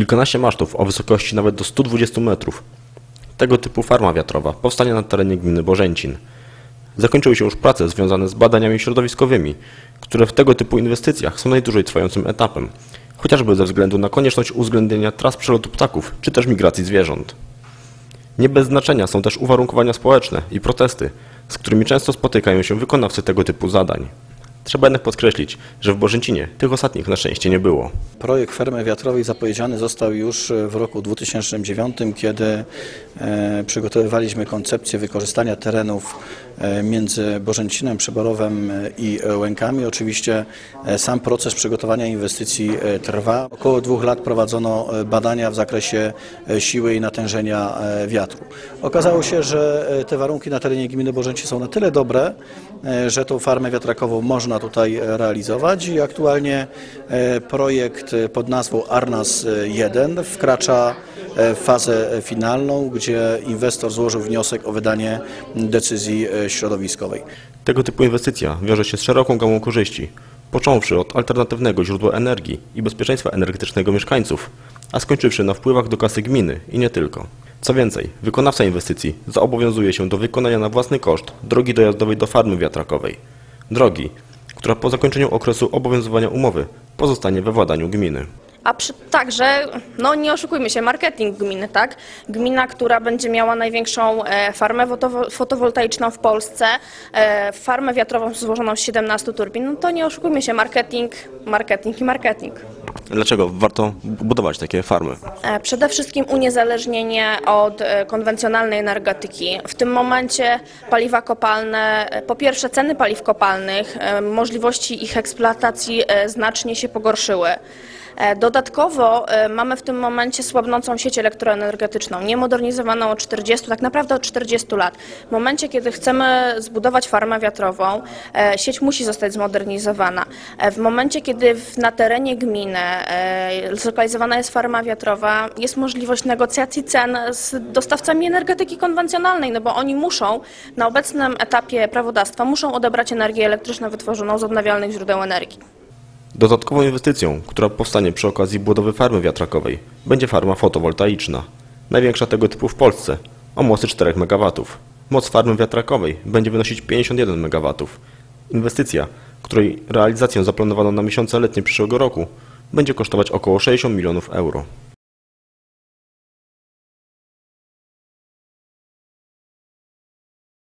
Kilkanaście masztów o wysokości nawet do 120 metrów. Tego typu farma wiatrowa powstanie na terenie gminy Bożęcin. Zakończyły się już prace związane z badaniami środowiskowymi, które w tego typu inwestycjach są najdłużej trwającym etapem, chociażby ze względu na konieczność uwzględnienia tras przelotu ptaków czy też migracji zwierząt. Nie bez znaczenia są też uwarunkowania społeczne i protesty, z którymi często spotykają się wykonawcy tego typu zadań. Trzeba jednak podkreślić, że w Bożęcinie tych ostatnich na szczęście nie było. Projekt fermy wiatrowej zapowiedziany został już w roku 2009, kiedy e, przygotowywaliśmy koncepcję wykorzystania terenów e, między Bożęcinem, Przyborowem e, i Łękami. Oczywiście e, sam proces przygotowania inwestycji e, trwa. Około dwóch lat prowadzono e, badania w zakresie e, siły i natężenia e, wiatru. Okazało się, że e, te warunki na terenie gminy Bożęcin są na tyle dobre, e, że tą farmę wiatrakową można tutaj e, realizować i aktualnie e, projekt e, pod nazwą Arnas 1 wkracza w fazę finalną, gdzie inwestor złożył wniosek o wydanie decyzji środowiskowej. Tego typu inwestycja wiąże się z szeroką gamą korzyści, począwszy od alternatywnego źródła energii i bezpieczeństwa energetycznego mieszkańców, a skończywszy na wpływach do kasy gminy i nie tylko. Co więcej, wykonawca inwestycji zobowiązuje się do wykonania na własny koszt drogi dojazdowej do farmy wiatrakowej. Drogi, która po zakończeniu okresu obowiązywania umowy pozostanie we władaniu gminy. A przy, także, no nie oszukujmy się, marketing gminy, tak? Gmina, która będzie miała największą e, farmę fotowo- fotowoltaiczną w Polsce, e, farmę wiatrową złożoną z 17 turbin, no to nie oszukujmy się, marketing, marketing i marketing. Dlaczego warto budować takie farmy? E, Przede wszystkim uniezależnienie od e, konwencjonalnej energetyki. W tym momencie paliwa kopalne, e, po pierwsze ceny paliw kopalnych, możliwości ich eksploatacji znacznie się pogorszyły. Dodatkowo mamy w tym momencie słabnącą sieć elektroenergetyczną, niemodernizowaną od 40, tak naprawdę od 40 lat. W momencie, kiedy chcemy zbudować farmę wiatrową, sieć musi zostać zmodernizowana. W momencie, kiedy na terenie gminy e, zlokalizowana jest farma wiatrowa, jest możliwość negocjacji cen z dostawcami energetyki konwencjonalnej, no bo oni muszą na obecnym etapie prawodawstwa muszą odebrać energię elektryczną wytworzoną z odnawialnych źródeł energii. Dodatkową inwestycją, która powstanie przy okazji budowy farmy wiatrakowej, będzie farma fotowoltaiczna. Największa tego typu w Polsce, o mocy 4 MW. Moc farmy wiatrakowej będzie wynosić 51 MW. Inwestycja, której realizację zaplanowano na miesiące letnie przyszłego roku, będzie kosztować około 60 milionów euro.